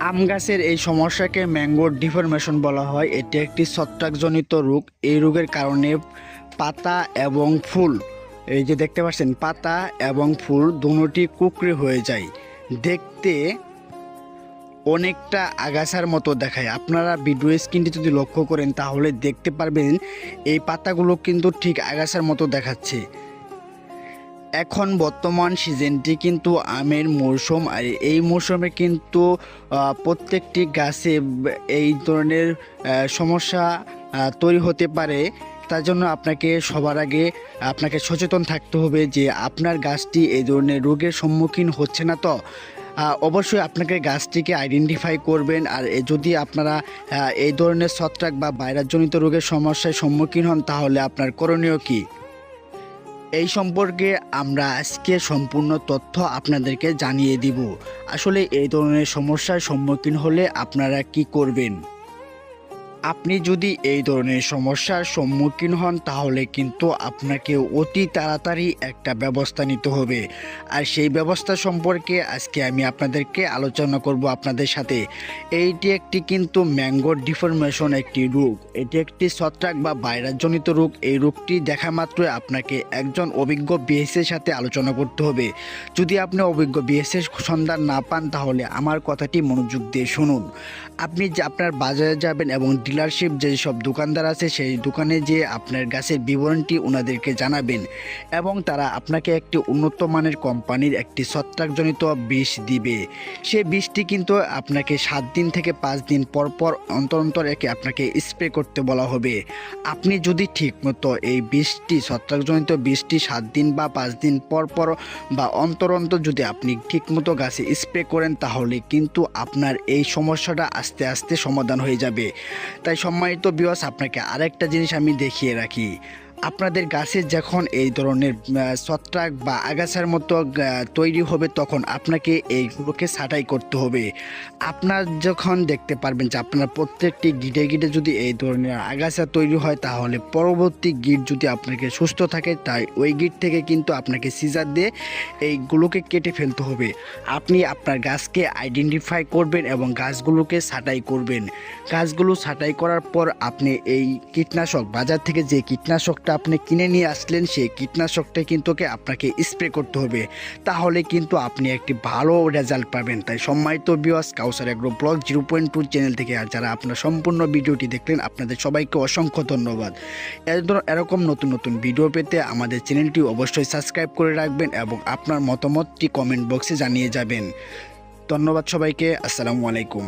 আম গাছের এই সমস্যাকে ম্যাঙ্গোর ডিফরমেশন বলা হয়। এটি একটি ছত্রাকজনিত রোগ। এই রোগের কারণে পাতা এবং ফুল, এই যে দেখতে পাচ্ছেন, পাতা এবং ফুল দুটি কুকড়ে হয়ে যায়। দেখতে অনেকটা আগাছার মতো দেখায়। আপনারা ভিডিও স্ক্রিনটি যদি লক্ষ্য করেন, তাহলে দেখতে পারবেন এই পাতাগুলো কিন্তু ঠিক আগাছার মতো দেখাচ্ছে। এখন বর্তমান সিজনটি কিন্তু আমের মৌসুম আর এই মৌসুমে কিন্তু প্রত্যেকটি গাছে এই ধরনের সমস্যা তৈরি হতে পারে। তার জন্য আপনাকে সবার আগে আপনাকে সচেতন থাকতে হবে যে আপনার গাছটি এই ধরনের রোগের সম্মুখীন হচ্ছে না তো। অবশ্যই আপনাকে গাছটিকে আইডেন্টিফাই করবেন আর যদি আপনারা এই ধরনের ছত্রাক বা ভাইরাসজনিত রোগের সমস্যার সম্মুখীন হন তাহলে আপনার করণীয় কী? এই সম্পর্কে আমরা আজকে সম্পূর্ণ তথ্য আপনাদেরকে জানিয়ে দিব। আসলে এই ধরনের সমস্যার সম্মুখীন হলে আপনারা কি করবেন? আপনি যদি এই ধরনের সমস্যার সম্মুখীন হন, তাহলে কিন্তু আপনাকে অতি তাড়াতাড়ি একটা ব্যবস্থা নিতে হবে। আর সেই ব্যবস্থা সম্পর্কে আজকে আমি আপনাদেরকে আলোচনা করব আপনাদের সাথে। এইটি একটি কিন্তু ম্যাঙ্গোর ডিফরমেশন একটি রোগ। এটি একটি ছত্রাক বা ভাইরাসজনিত রোগ। এই রোগটি দেখা মাত্রই আপনাকে একজন অভিজ্ঞ বিএসের সাথে আলোচনা করতে হবে। যদি আপনি অভিজ্ঞ বিএসের সন্ধান না পান, তাহলে আমার কথাটি মনোযোগ দিয়ে শুনুন। আপনি আপনার বাজারে যাবেন এবং ডিলারশিপ যেসব দোকানদার আছে, সেই দোকানে যে আপনার গাছের বিবরণটি ওনাদেরকে জানাবেন এবং তারা আপনাকে একটি উন্নত মানের কোম্পানির একটি ছত্রাকজনিত বিষ দিবে। সেই বিষটি কিন্তু আপনাকে সাত দিন থেকে পাঁচ দিন পর পর অন্তর অন্তর একে আপনাকে স্প্রে করতে বলা হবে। আপনি যদি ঠিকমতো এই বিষটি, ছত্রাকজনিত বিষটি সাত দিন বা পাঁচ দিন পর পর বা অন্তর অন্তর যদি আপনি ঠিকমতো গাছে স্প্রে করেন, তাহলে কিন্তু আপনার এই সমস্যাটা আস্তে আস্তে সমাধান হয়ে যাবে। তাই সম্মানিত বিওয়াস আপনাকে আরেকটা জিনিস আমি দেখিয়ে রাখি। আপনাদের গাছে যখন এই ধরনের ছত্রাক বা আগাছার মতো তৈরি হবে, তখন আপনাকে এইগুলোকে ছাঁটাই করতে হবে। আপনার যখন দেখতে পারবেন যে আপনার প্রত্যেকটি গিটে গিটে যদি এই ধরনের আগাছা তৈরি হয়, তাহলে পরবর্তী গিট যদি আপনাকে সুস্থ থাকে, তাই ওই গিট থেকে কিন্তু আপনাকে সিজার দিয়ে এইগুলোকে কেটে ফেলতে হবে। আপনি আপনার গাছকে আইডেন্টিফাই করবেন এবং গাছগুলোকে ছাঁটাই করবেন। গাছগুলো ছাঁটাই করার পর আপনি এই কীটনাশক, বাজার থেকে যে কীটনাশকটা আপনি কিনে নিয়ে আসলেন, সেই কীটনাশকটা কিন্তু আপনাকে স্প্রে করতে হবে। তাহলে কিন্তু আপনি একটি ভালো রেজাল্ট পাবেন। তাই সম্মানিত বিওয়াস Kausar agro blog zero point two channel থেকে আর যারা আপনার সম্পূর্ণ ভিডিওটি দেখলেন, আপনাদের সবাইকে অসংখ্য ধন্যবাদ। এরকম নতুন নতুন ভিডিও পেতে আমাদের চ্যানেলটি অবশ্যই সাবস্ক্রাইব করে রাখবেন এবং আপনার মতামতটি কমেন্ট বক্সে জানিয়ে যাবেন। ধন্যবাদ সবাইকে, আসসালামু আলাইকুম।